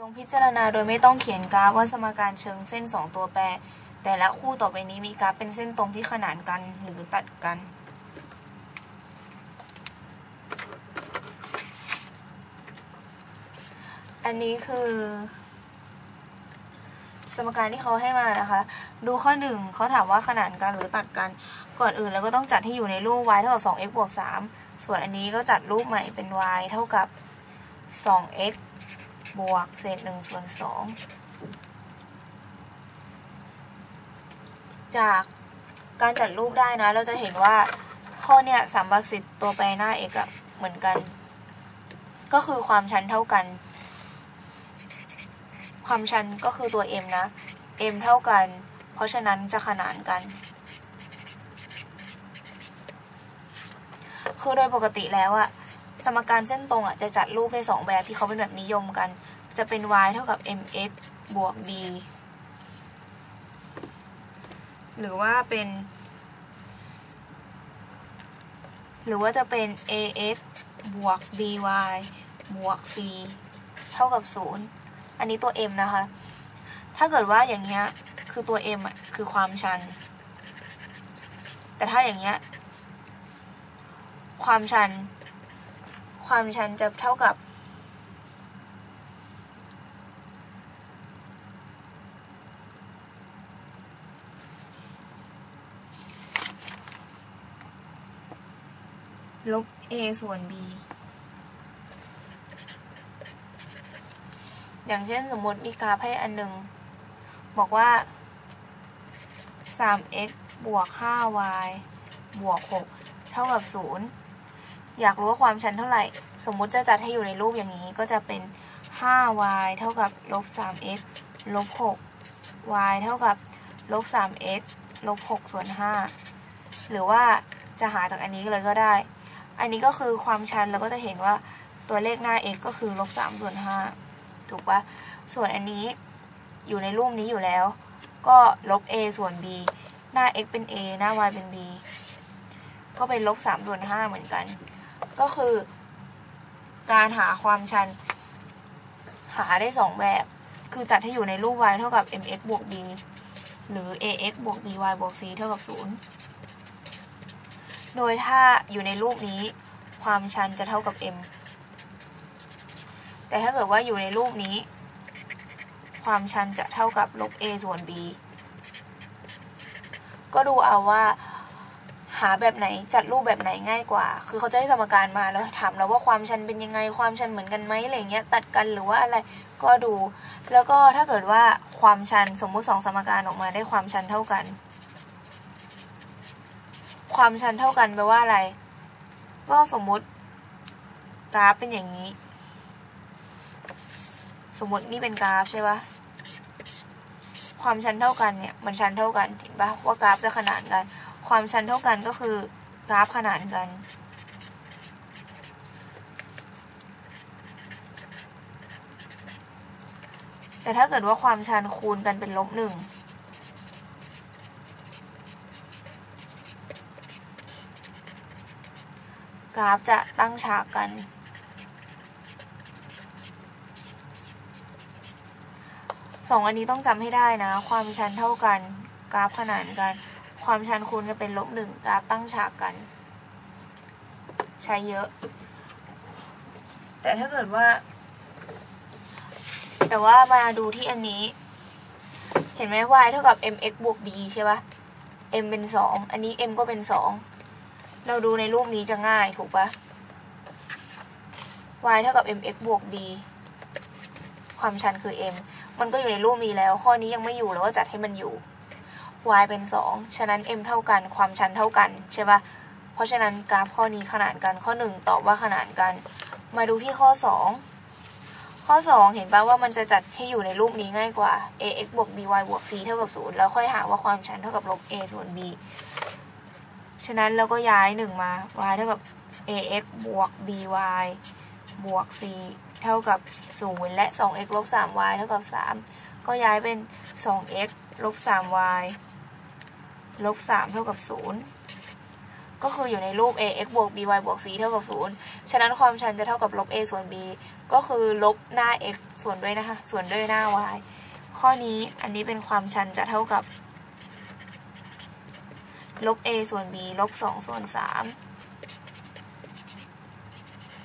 จงพิจารณาโดยไม่ต้องเขียนกราฟว่าสมการเชิงเส้น 2 ตัวแปร แต่ละคู่ต่อไปนี้มีกราฟเป็นเส้นตรงที่ขนานกันหรือตัดกัน อันนี้คือ สมการที่เขาให้มานะคะ ดูข้อหนึ่งเขาถามว่าขนานกันหรือตัดกัน ก่อนอื่นเราก็ต้องจัดที่อยู่ในรูป y เท่ากับ 2x บวก 3 ส่วนอันนี้ก็จัดรูปใหม่เป็น y เท่ากับ 2x บวกเศษ1ส่วน2จากการจัดรูปได้นะ เราจะเห็นว่าข้อเนี้ยสามบักสิทธิ์ตัวแปรหน้า x อะเหมือนกัน ก็คือความชันเท่ากัน ความชันก็คือตัว m นะ m เท่ากัน เพราะฉะนั้นจะขนานกัน คือโดยปกติแล้วอะ สมการเส้นตรงอะจะจัดรูปได้สองแบบที่เขาเป็นแบบนิยมกัน จะเป็น y เท่ากับ mx บวก b หรือว่าเป็น หรือว่าจะเป็น ax บวก by บวก c เท่ากับ 0 อันนี้ตัว m นะคะ ถ้าเกิดว่าอย่างเงี้ยคือตัว m อะคือความชัน แต่ถ้าอย่างเงี้ยความชัน ความชันจะเท่ากับ ลบ a ส่วน b อย่างเช่นสมมติมีกราฟให้อันหนึ่ง บอกว่า 3x บวก 5y บวก 6 เท่ากับ 0 อยากรู้ว่าความชันเท่าไหร่ สมมุติจะจัดให้อยู่ในรูปอย่างนี้ก็จะเป็น 5y เท่ากับลบ 3x ลบ 6 y เท่ากับลบ 3x ลบ 6 ส่วน 5 หรือว่าจะหาจากอันนี้เลยก็ได้ อันนี้ก็คือความชันเราก็จะเห็นว่าตัวเลขหน้า x ก็คือลบ 3 ส่วน 5 ถูกปะส่วนอันนี้อยู่ในรูปนี้อยู่แล้ว ก็ลบ a ส่วน b หน้า x เป็น a หน้า y เป็น b ก็เป็นลบ 3 ส่วน 5 เหมือนกัน ก็คือ การหาความชัน หาได้2แบบ คือจัดให้อยู่ในรูป y เท่ากับ mx บวก b หรือ ax บวก by บวก c เท่ากับ 0 โดยถ้าอยู่ในรูปนี้ความชันจะเท่ากับ m แต่ถ้าเกิดว่าอยู่ในรูปนี้ ความชันจะเท่ากับลบ a ส่วน b ก็ดูเอาว่า หาแบบไหนจัดรูปแบบไหนง่ายกว่า คือเขาจะให้สมการมาแล้วถามเราว่าความชันเป็นยังไงความชันเหมือนกันไหมอะไรเงี้ยตัดกันหรือว่าอะไรก็ดู แล้วก็ถ้าเกิดว่าความชันสมมุติสองสมการออกมาได้ความชันเท่ากัน ความชันเท่ากันแปลว่าอะไร ก็สมมุติกราฟเป็นอย่างนี้ สมมตินี่เป็นกราฟใช่ปะความชันเท่ากันเนี่ยมันชันเท่ากันเห็นปะว่ากราฟจะขนานกัน ความชันเท่ากันก็คือกราฟขนานกัน แต่ถ้าเกิดว่าความชันคูณกันเป็นลบหนึ่งกราฟจะตั้งฉากกัน สองอันนี้ต้องจำให้ได้นะ ความชันเท่ากัน กราฟขนานกัน ความชันคูณกันเป็นลบหนึ่งกราฟตั้งฉากกัน ใช้เยอะ แต่ถ้าเกิดว่า แต่ว่ามาดูที่อันนี้ เห็นไหม y เท่ากับ mx บวก b ใช่ปะ m เป็นสองอันนี้ m ก็เป็นสองเราดูในรูปนี้จะง่ายถูกปะ y เท่ากับ mx บวก b ความชันคือ m มันก็อยู่ในรูปนี้แล้ว ข้อนี้ยังไม่อยู่เราก็จัดให้มันอยู่ y เป็น 2 ฉะนั้น m เท่ากัน ความชันเท่ากันใช่ปะเพราะฉะนั้นกราฟข้อนี้ขนานกัน ข้อ 1 ตอบว่าขนานกัน มาดูที่ข้อ 2 ข้อ 2 เห็นปะว่ามันจะจัดให้อยู่ในรูปนี้ง่ายกว่า ax บวก by บวก c เท่ากับ 0 แล้วค่อยหาว่าความชันเท่ากับลบ a ส่วน b ฉะนั้นเราก็ย้าย 1 มา y เท่ากับ ax บวก by บวก c เท่ากับ 0 และ 2x ลบ 3y เท่ากับ 3 ก็ย้ายเป็น 2x ลบ 3y ลบ3เท่ากับ0ก็คืออยู่ในรูป ax บวก by บวก c เท่ากับ0ฉะนั้นความชันจะเท่ากับลบ a ส่วน b ก็คือลบหน้า x ส่วนด้วยนะคะ ส่วนด้วยหน้า y ข้อนี้อันนี้เป็นความชันจะเท่ากับลบ a ส่วน b ลบ2ส่วน 3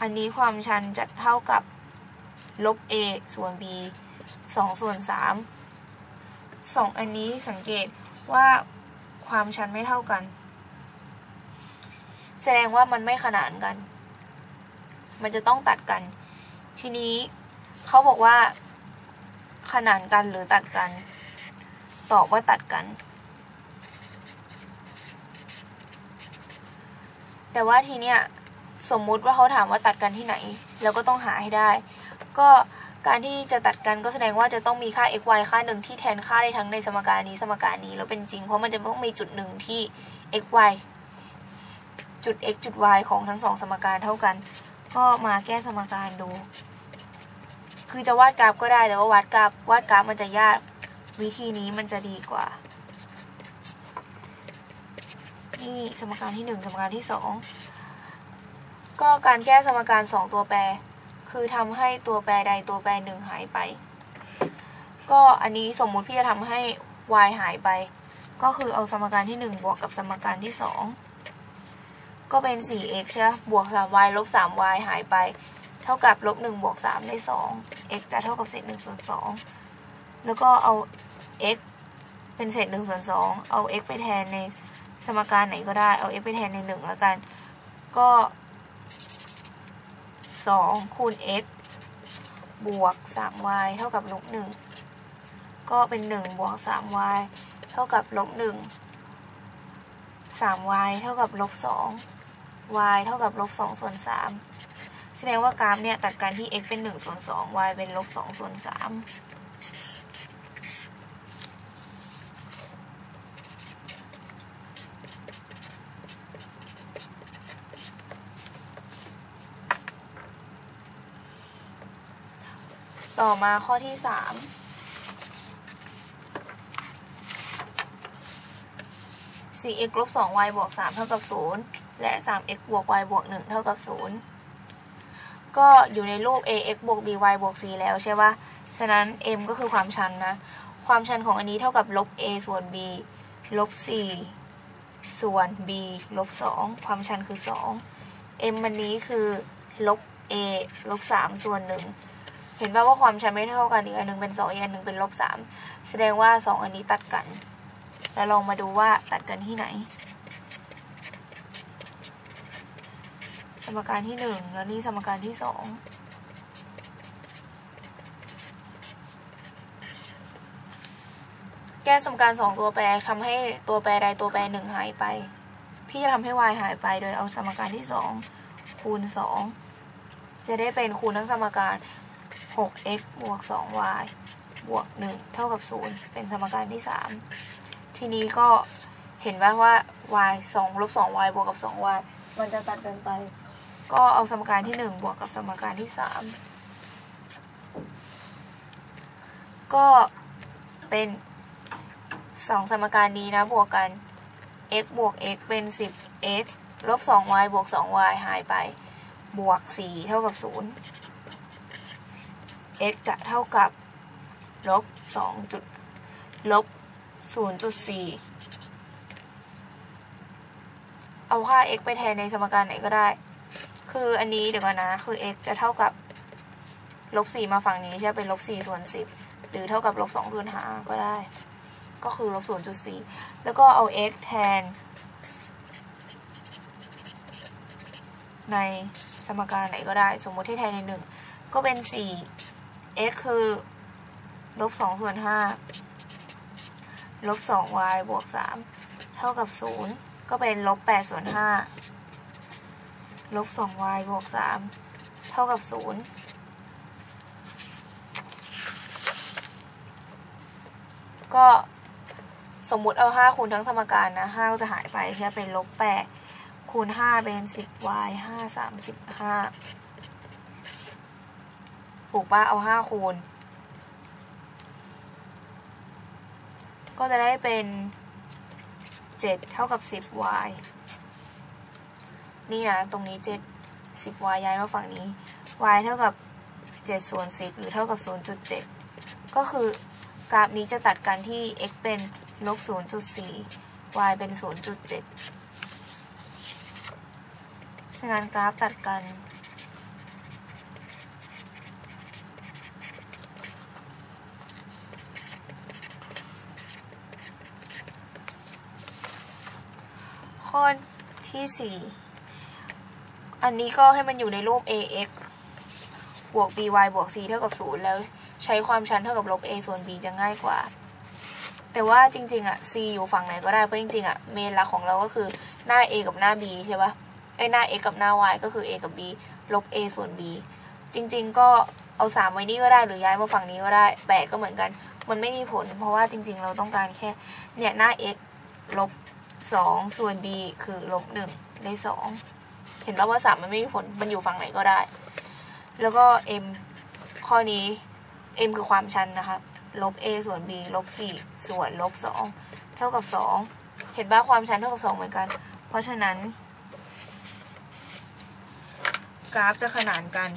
อันนี้ความชันจะเท่ากับลบ a ส่วน b 2ส่วน 3 2 อันนี้สังเกตว่า ความชันไม่เท่ากัน แสดงว่ามันไม่ขนานกัน มันจะต้องตัดกัน ทีนี้เขาบอกว่า ขนานกันหรือตัดกัน ตอบว่าตัดกัน แต่ว่าทีเนี้ยสมมุติว่าเขาถามว่าตัดกันที่ไหนเราก็ต้องหาให้ได้ ก็ การที่จะตัดกันก็แสดงว่าจะต้องมีค่า x y ค่าหนึ่งที่แทนค่าได้ทั้งในสมการนี้สมการนี้แล้วเป็นจริงเพราะมันจะต้องมีจุดหนึ่งที่ x y จุด x จุด y ของทั้งสองสมการเท่ากัน ก็มาแก้สมการดู คือจะวาดกราฟก็ได้แต่ว่าวาดกราฟวาดกราฟมันจะยากวิธีนี้มันจะดีกว่า นี่สมการที่หนึ่งสมการที่สองก็การแก้สมการสองตัวแปร คือทำให้ตัวแปรใดตัวแปรหนึ่งหายไป ก็อันนี้สมมุติพี่จะทำให้ y หายไป ก็คือเอาสมการที่หนึ่งบวกกับสมการที่สองก็เป็น 4x ใช่ไหมบวก 3y ลบ 3y หายไป เท่ากับลบ1บวก3ได้ 2 x จะเท่ากับเศษ1ส่วน2แล้วก็เอา x เป็นเศษ1ส่วน2เอา x ไปแทนในสมการไหนก็ได้ เอา x ไปแทนใน 1 แล้วกัน ก็ 2 คูณ x บวก 3y เท่ากับลบ1ก็เป็น 1 บวก 3y เท่ากับลบ1 3y เท่ากับลบ2 y เท่ากับลบ2ส่วน3แสดงว่ากราฟเนี่ยตัดกันที่ x เป็น1ส่วน2 y เป็นลบ2ส่วน3 ต่อมาข้อที่3 4x ลบ 2y บวก3เท่ากับ0และ 3x บวก y บวก1เท่ากับ0ก็อยู่ในรูป ax บวก by บวก c แล้วใช่ปะฉะนั้น m ก็คือความชันนะ ความชันของอันนี้เท่ากับลบ a ส่วน b ลบ c ส่วน b ลบ 2 ความชันคือ 2 m มันนี้คือลบ a ลบ 3 ส่วน 1 เห็นป่าว่าความชันไม่เท่ากันอีกอันหนึ่งเป็น2อีกอันหนึ่งเป็นลบ3แสดงว่า2อันนี้ตัดกัน แล้วลองมาดูว่าตัดกันที่ไหน สมการที่หนึ่งแล้วนี่สมการที่สองแก้สมการสองตัวแปรทำให้ตัวแปรใดตัวแปรหนึ่งหายไป พี่จะทำให้ y หายไปโดยเอาสมการที่สองคูณสองจะได้เป็นคูณทั้งสมการ 6x บวก 2y บวก 1 เท่ากับ 0 เป็นสมการที่ 3 ทีนี้ก็เห็นว่าว่า y 2ลบ 2y บวกกับ 2y มันจะตัดกันไป ก็เอาสมการที่ 1 บวกกับสมการที่ 3 ก็เป็น 2 สมการนี้นะบวกกัน x บวก x เป็น 10x ลบ 2y บวก 2y หายไป บวก 4 เท่ากับ 0 x จะเท่ากับลบ2จุดลบ0.4เอาค่า x ไปแทนในสมการไหนก็ได้ คืออันนี้เดี๋ยวก่อนนะ คือ x จะเท่ากับลบ4มาฝั่งนี้ใช่เป็นลบ4ส่วน10หรือเท่ากับลบ2ส่วน5ก็ได้ ก็คือลบ0.4แล้วก็เอา x แทน ในสมการไหนก็ได้ สมมติที่แทนใน1ก็เป็น4 x คือลบสองส่วนห้าลบสอง y บวกสามเท่ากับศูนย์ก็เป็นลบแปดส่วนห้าลบสอง y บวกสามเท่ากับศูนย์ก็สมมุติเอาห้าคูณทั้งสมการนะห้าก็จะหายไปใช่เป็นลบแปดคูณห้าเป็นสิบ y ห้าสามสิบห้า ถูกปะเอา5คูณ ก็จะได้เป็น 7 เท่ากับ 10y นี่นะ ตรงนี้เจ็ดสิบ y ย้ายมาฝั่งนี้ y เท่ากับเจ็ดส่วนสิบหรือเท่ากับศูนย์จุดเจ็ดก็คือกราฟนี้จะตัดกันที่ x เป็นลบศูนย์จุดสี่ y เป็นศูนย์จุดเจ็ดฉะนั้นกราฟตัดกัน ข้อที่ 4 อันนี้ก็ให้มันอยู่ในรูป ax บวก by บวก c เท่ากับ 0 แล้วใช้ความชันเท่ากับลบ a ส่วน b จะง่ายกว่า แต่ว่าจริงๆอะ c อยู่ฝั่งไหนก็ได้ เพราะจริงๆอะเมนหลักของเราก็คือหน้า a กับหน้า b ใช่ปะไอยหน้า x กับหน้า y ก็คือ a กับ b ลบ a ส่วน b จริงๆก็เอา 3 ไว้นี่ก็ได้หรือย้ายมาฝั่งนี้ก็ได้ 8 ก็เหมือนกัน มันไม่มีผล เพราะว่าจริงๆ เราต้องการแค่เนี่ยหน้า x ลบ 2 ส่วน b คือลบ1ได้2เห็นป่ะว่า 3 มันไม่มีผล มันอยู่ฝั่งไหนก็ได้ แล้วก็ m ข้อนี้ m คือความชันนะคะลบ a ส่วน b ลบ4ส่วนลบ2เท่ากับ 2 เห็นป่ะความชันเท่ากับ 2 เหมือนกัน เพราะฉะนั้น กราฟจะขนานกัน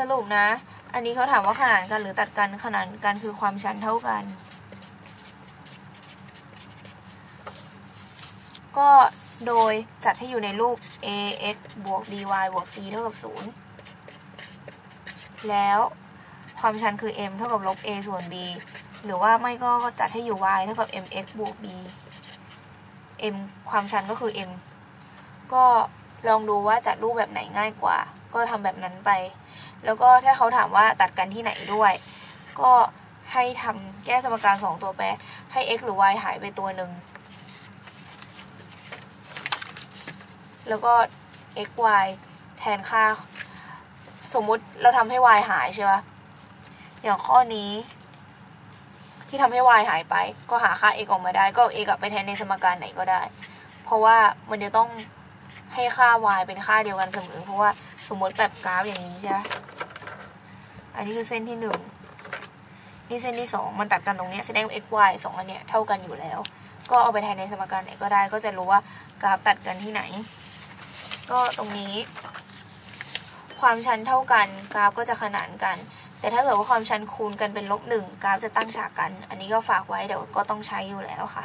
สรุปนะ อันนี้เขาถามว่าขนานกันหรือตัดกันขนานกันคือความชันเท่ากัน ก็โดยจัดให้อยู่ในรูป ax บวก by บวก c เท่ากับ 0 แล้วความชันคือ m เท่ากับลบ a ส่วน b หรือว่าไม่ก็จัดให้อยู่ y เท่ากับ mx บวก b m ความชันก็คือ m ก็ลองดูว่าจัดรูปแบบไหนง่ายกว่า ก็ทำแบบนั้นไป แล้วก็ถ้าเขาถามว่าตัดกันที่ไหนด้วย ก็ให้ทำแก้สมการ 2 ตัวแปรให้ x หรือ y หายไปตัวหนึ่ง แล้วก็ x y แทนค่า สมมุติเราทำให้ y หายใช่ปะอย่างข้อนี้ ที่ทำให้ y หายไป ก็หาค่า x ออกมาได้ ก็ x กลับไปแทนในสมการไหนก็ได้ เพราะว่ามันจะต้อง ให้ค่า y เป็นค่าเดียวกันเสมอ เพราะว่าสมมติแบบกราฟอย่างนี้ใช่ไหมอันนี้คือเส้นที่หนึ่งนี่เส้นที่สองมันตัดกันตรงนี้แสดงว่า x y สองอันเนี้ยเท่ากันอยู่แล้ว ก็เอาไปแทนในสมการไหนก็ได้ก็จะรู้ว่ากราฟตัดกันที่ไหน ก็ตรงนี้ ความชันเท่ากันกราฟก็จะขนานกัน แต่ถ้าเกิดว่าความชันคูณกันเป็นลบหนึ่งกราฟจะตั้งฉากกัน อันนี้ก็ฝากไว้เดี๋ยวก็ต้องใช้อยู่แล้วค่ะ